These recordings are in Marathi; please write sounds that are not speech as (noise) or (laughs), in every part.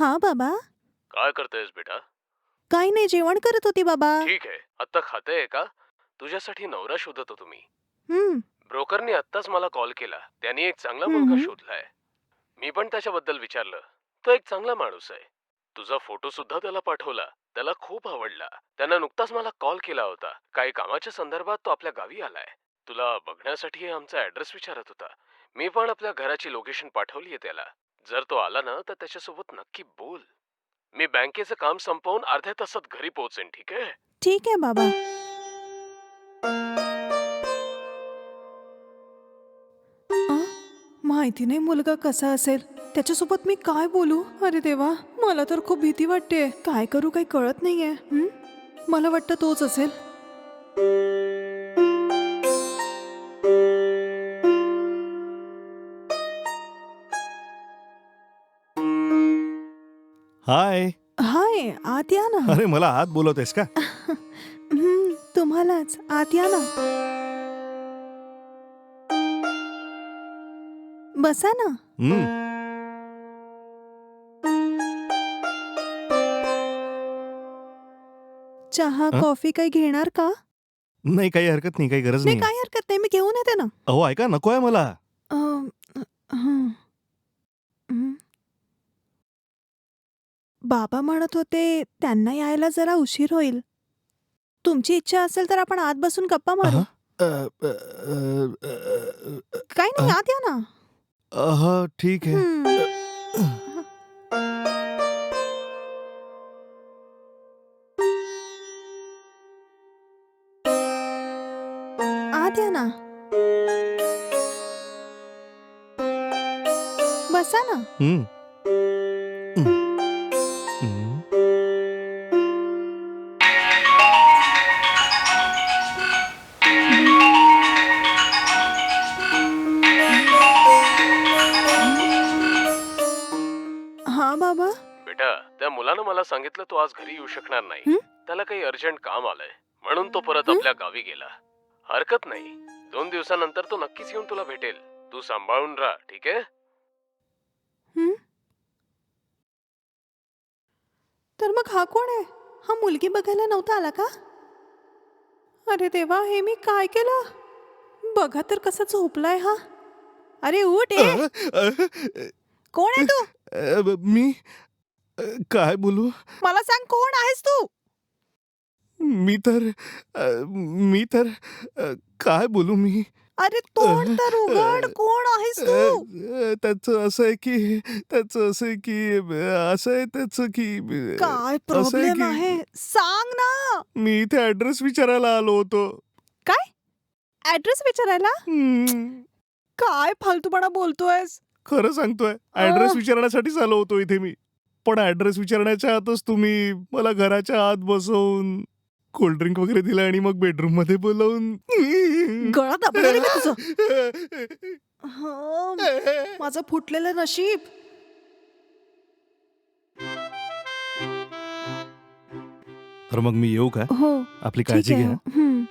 हा बाबा. काय करतेस बेटा? काही नाही जेवण करत होती बाबा. ठीक आहे. आत्ता खाते का? तुझ्यासाठी नवरा शोधत होतो मी. हम्म. ब्रोकरनी आत्ताच मला कॉल केला. त्यांनी एक चांगला हम्म. मुलगा शोधलाय. मी पण त्याच्याबद्दल विचारलं. तो एक चांगला माणूस आहे. तुझा फोटो सुद्धा त्याला पाठवला. त्याला खूप आवडला. त्यानं नुकताच मला कॉल केला होता. काही कामाच्या संदर्भात तो आपल्या गावी आलाय. तुला बघण्यासाठी आमचा ऍड्रेस विचारत होता. मी पण आपल्या घराची लोकेशन पाठवली आहे त्याला. जर तो आला ना तर त्याच्यासोबत नक्की बोल. मी बँकेचं काम संपवून अर्ध्या तासात घरी पोहोचेन ठीक आहे? ठीक आहे बाबा. आ, माहिती नाही मुलगा कसा असेल. त्याच्यासोबत मी काय बोलू? अरे देवा मला तर खूप भीती वाटते काय करू काही कळत नाहीये. हं? मला वाटतं तोच असेल. हाय. हाय आत या ना. अरे मला आत बोलवतेस का? हं, तुम्हालाच. आत या ना. बसा ना. हम्म, चहा? कॉफी काही घेणार का? नाही काही हरकत नाही काही गरज नाही नाही. काही हरकत नाही. मी घेऊन येते ना. अहो ऐका नको आहे मला. अं. हं. बाबा म्हणत होते त्यांना यायला जरा उशीर होईल तुमची इच्छा असेल तर आपण आत बसून गप्पा मारू काही नाही? आत या ना ठीक आहे हं. आत या ना बसा ना हम्म. हम्म. बाबा? बेटा त्या मुलानं मला सांगितलं तो आज घरी येऊ शकणार नाही. हं? त्याला काही अर्जंट काम आलंय. म्हणून तो परत हं? आपल्या गावी गेला. हरकत नाही. दोन दिवसानंतर तो नक्कीच येऊन तुला भेटेल. तू सांभाळून राहा ठीक आहे? हं? तर मग हा कोण आहे? हा मुलगी बघायला नव्हता आला का? अरे देवा हे मी काय केलं? बघा तर कसा झोपलाय हा. अरे उठ ए! कोण आहे तू? मी काय बोलू? मला सांग कोण आहेस तू? मी तर मी तर काय बोलू मी? अरे तोंड तर उघड कोण आहेस तू? त्याचं असं आहे की त्याचं असं आहे की असं आहे त्याचं की काय असं आहे प्रॉब्लेम की- आहे? सांग ना! मी इथे ऍड्रेस विचारायला आलो होतो. काय? ऍड्रेस विचारायला? हम्म. काय फालतूपणा बोलतोयस? खरं सांगतोय ऍड्रेस. विचारण्यासाठीच आलो होतो इथे मी. पण ऍड्रेस विचारण्याच्या आतच तुम्ही मला घराच्या आत बसवून कोल्ड्रिंक वगैरे दिलं आणि मग बेडरूममध्ये बोलवून. गळा दाबलं रे का तुझं. हं, माझं फुटलेलं नशीब. तर मग मी येऊ का? हो आपली काळजी घ्या. हं,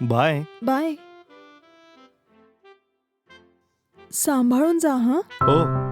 बाय. बाय. सांभाळून जा हा? हो.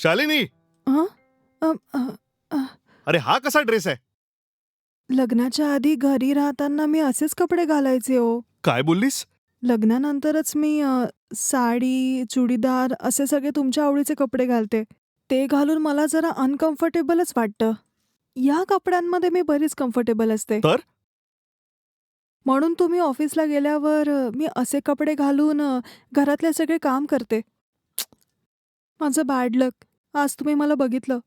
शालिनी! अं? अं, अं, अरे हा कसा ड्रेस आहे? लग्नाच्या आधी घरी राहताना मी असेच कपडे घालायचे हो. काय बोललीस? लग्नानंतरच मी अ, साडी चुडीदार असे सगळे तुमच्या आवडीचे कपडे घालते. ते घालून मला जरा अनकम्फर्टेबलच वाटतं. या कपड्यांमध्ये मी बरीच कम्फर्टेबल असते. तर? म्हणून तुम्ही ऑफिसला गेल्यावर अ, मी असे कपडे घालून अ, घरातले सगळे काम करते. माझं बॅड लक आज तुम्ही मला बघितलं.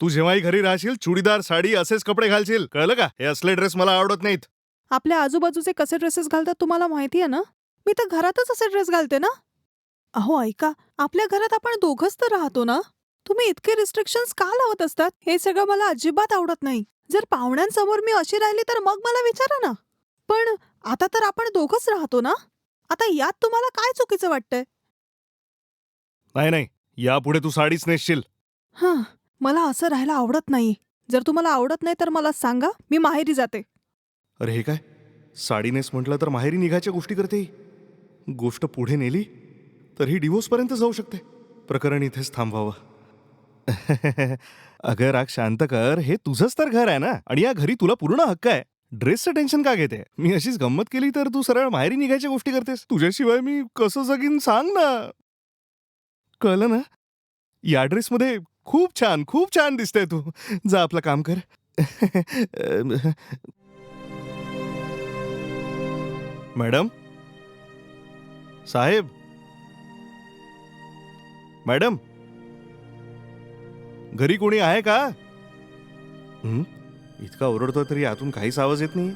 तू जेव्हाही घरी राहशील चुडीदार साडी असेच कपडे घालशील. कळलं का? हे असले ड्रेस मला आवडत नाहीत. आपल्या आजूबाजूचे कसे ड्रेसेस घालतात तुम्हाला माहिती आहे ना? मी तर घरातच असे ड्रेस घालते ना? अहो ऐका. आपल्या घरात आपण दोघंच तर राहतो ना? तुम्ही इतके रिस्ट्रिक्शन्स का लावत असतात? हे सगळं मला अजिबात आवडत नाही. जर पाहुण्यांसमोर मी अशी राहिली तर मग मला विचारा ना. पण आता तर आपण दोघंच राहतो ना? आता यात तुम्हाला काय चुकीचं वाटतंय? नाही नाही. यापुढे तू साडीच नेसशील. हां मला असं राहायला आवडत नाही. जर तुम्हाला आवडत नाही तर मला सांगा मी माहेरी जाते. अरे हे काय? साडी नेस म्हटलं तर माहेरी निघायच्या गोष्टी करते ही. गोष्ट पुढे नेली तर ही डिवोर्सपर्यंत जाऊ शकते. प्रकरण इथेच थांबवावं. (laughs) अगं राग शांत कर हे तुझंच तर घर आहे ना? आणि या घरी तुला पूर्ण हक्क आहे. ड्रेसचं टेन्शन का घेते? मी अशीच गंमत केली तर तू सरळ माहेरी निघायच्या गोष्टी करतेस. तुझ्याशिवाय मी कसं जगीन सांग ना. कळलं ना? या ड्रेसमध्ये खूप छान खूप छान दिसतंय तू. जा आपलं काम कर. मॅडम? साहेब? मॅडम? घरी कोणी आहे का? हं? इतका ओरडतो तरी आतून काहीच आवाज येत नाही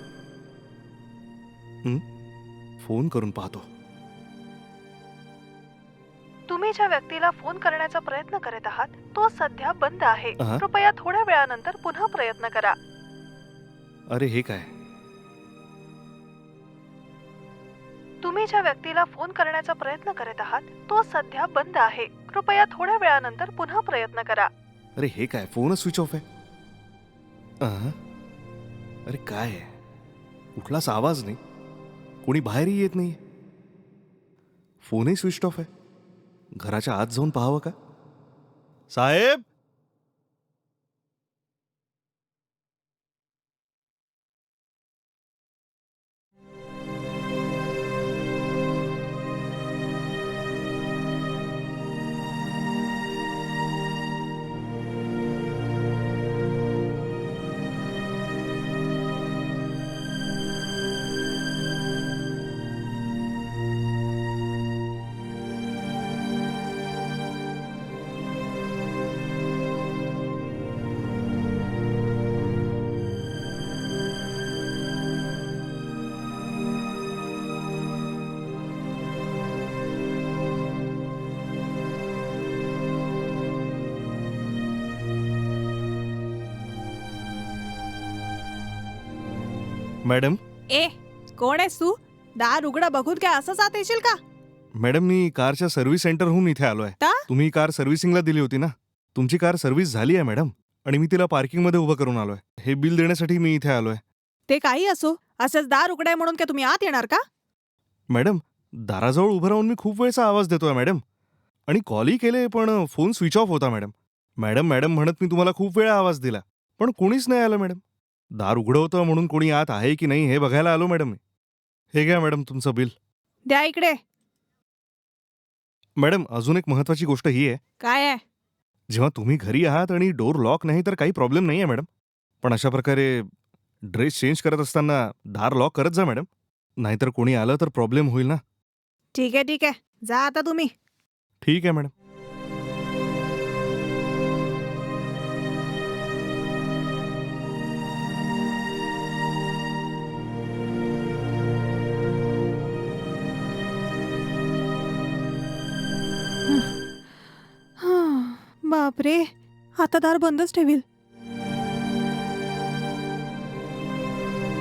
हं? फोन करून पाहतो. तुम्ही ज्या व्यक्तीला फोन करण्याचा प्रयत्न करत आहात तो सध्या बंद आहे. अहा. कृपया थोड्या वेळानंतर पुन्हा प्रयत्न करा. अरे हे काय? तुम्ही ज्या व्यक्तीला फोन करण्याचा प्रयत्न करत आहात तो सध्या बंद आहे. कृपया थोड्या वेळानंतर पुन्हा प्रयत्न करा. अरे हे काय? फोनच स्विच ऑफ आहे? अहं. अरे काय आहे? कुठलाच आवाज नाही. कोणी बाहेरही येत नाही फोनही स्विच ऑफ आहे. घराच्या आत जाऊन पाहावं का? साहेब मॅडम? ए कोण आहेस तू? दार उघडा बघून काय असं जात येशील का? मॅडम मी कारच्या सर्व्हिस सेंटरहून इथे आलोय? तुम्ही कार सर्व्हिसिंगला दिली होती ना? तुमची कार सर्व्हिस झाली आहे मॅडम. आणि मी तिला पार्किंगमध्ये उभं करून आलोय. हे बिल देण्यासाठी मी इथे आलोय. ते काही असो. असंच दार उघडाय म्हणून काय तुम्ही आत येणार का? मॅडम दाराजवळ उभं राहून मी खूप वेळचा आवाज देतोय मॅडम. आणि कॉलही केले पण फोन स्विच ऑफ होता मॅडम. मॅडम मॅडम म्हणत मी तुम्हाला खूप वेळा आवाज दिला. पण कोणीच नाही आलं मॅडम. दार उघडं होतं म्हणून कोणी आत आहे की नाही हे बघायला आलो मॅडम मी. हे घ्या मॅडम तुमचं बिल. द्या इकडे. मॅडम अजून एक महत्वाची गोष्ट ही आहे. काय आहे? जेव्हा तुम्ही घरी आहात आणि डोर लॉक नाही तर काही प्रॉब्लेम नाही आहे मॅडम. पण अशा प्रकारे ड्रेस चेंज करत असताना दार लॉक करत जा मॅडम. नाहीतर कोणी आलं तर प्रॉब्लेम होईल ना. ठीक आहे ठीक आहे. जा आता तुम्ही. ठीक आहे मॅडम. बापरे आता दार बंदच ठेवील.